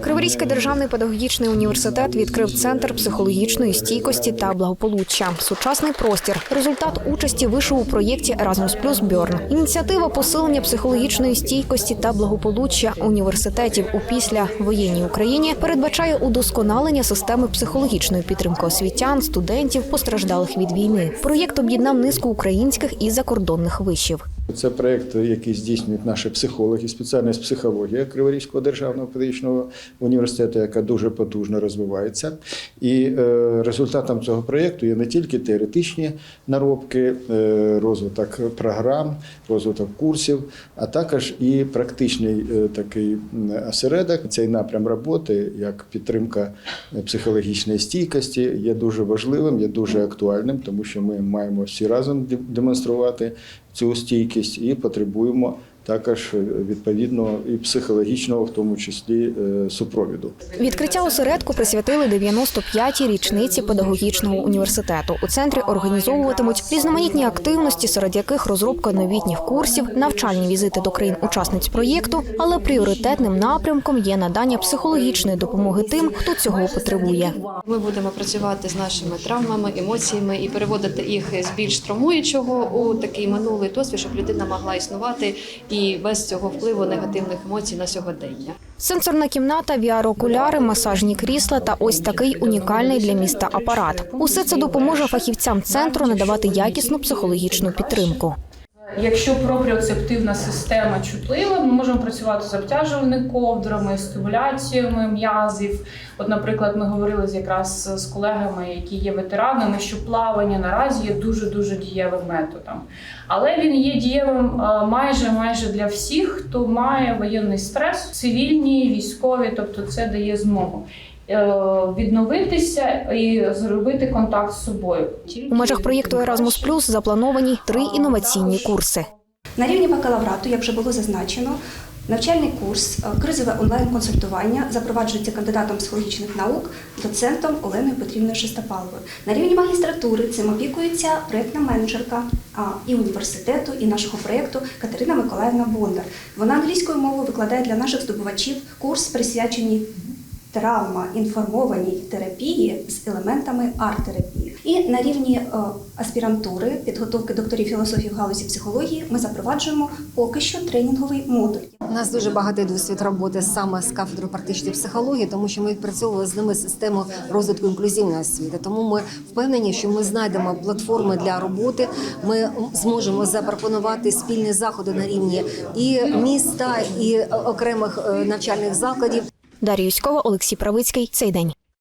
Криворізький державний педагогічний університет відкрив центр психологічної стійкості та благополуччя. Сучасний простір результат участі вишу у проєкті Erasmus Plus Бьорн. Ініціатива посилення психологічної стійкості та благополуччя університетів у післявоєнній Україні передбачає удосконалення системи психологічної підтримки освітян, студентів, постраждалих від війни. Проєкт об'єднав низку українських і закордонних вишів. Це проєкт, який здійснюють наші психологи, спеціальність психологія Криворізького державного педагогічного університету, яка дуже потужно розвивається. І е, результатом цього проєкту є не тільки теоретичні наробки, е, розвиток програм, розвиток курсів, а також і практичний е, такий осередок. Цей напрям роботи, як підтримка психологічної стійкості, є дуже важливим, є дуже актуальним, тому що ми маємо всі разом демонструвати цю стійкість і потребуємо також е, відповідного і психологічного, в тому числі е, супровіду. Відкриття осередку присвятили 95-й річниці педагогічного університету. У центрі організовуватимуть різноманітні активності, серед яких розробка новітніх курсів, навчальні візити до країн-учасниць проєкту. Але пріоритетним напрямком є надання психологічної допомоги тим, хто цього потребує. Ми будемо працювати з нашими травмами, емоціями і переводити їх з більш травмуючого у такий минулий досвід, щоб людина могла існувати і без цього впливу негативних емоцій на сьогодення. Сенсорна кімната, VR-окуляри, масажні крісла та ось такий унікальний для міста апарат. Усе це допоможе фахівцям центру надавати якісну психологічну підтримку. Якщо пропріоцептивна система чутлива, ми можемо працювати з обтяжувальними ковдрами, стимуляціями м'язів. От, наприклад, ми говорили з- якраз з колегами, які є ветеранами, що плавання наразі є дуже дуже дієвим методом. Але він є дієвим е, майже майже для всіх, хто має воєнний стрес, цивільні, військові, тобто це дає змогу. Е, Відновитися і зробити контакт з собою У межах проєкту Erasmus Plus заплановані три інноваційні курси. На рівні бакалаврату, як вже було зазначено, навчальний курс е, кризове онлайн-консультування запроваджується кандидатом психологічних наук, доцентом Оленою Петрівною Шестопаловою. На рівні магістратури цим опікується проєктна менеджерка і університету, і нашого проєкту Катерина Миколаївна Бондар. Вона англійською мовою викладає для наших здобувачів курс, присвячений травма інформованій терапії з елементами арт-терапії. І на рівні е, аспірантури підготовки докторів філософії в галузі психології ми запроваджуємо поки що тренінговий модуль. У нас дуже багатий досвід роботи саме з кафедрою практичної психології, тому що ми відпрацьовували з ними систему розвитку інклюзивної освіти. Тому ми впевнені, що ми знайдемо платформи для роботи. Ми зможемо запропонувати спільні заходи на рівні і міста, і окремих е, навчальних закладів. Дар'я Юськова, Олексій Правицький. Цей день.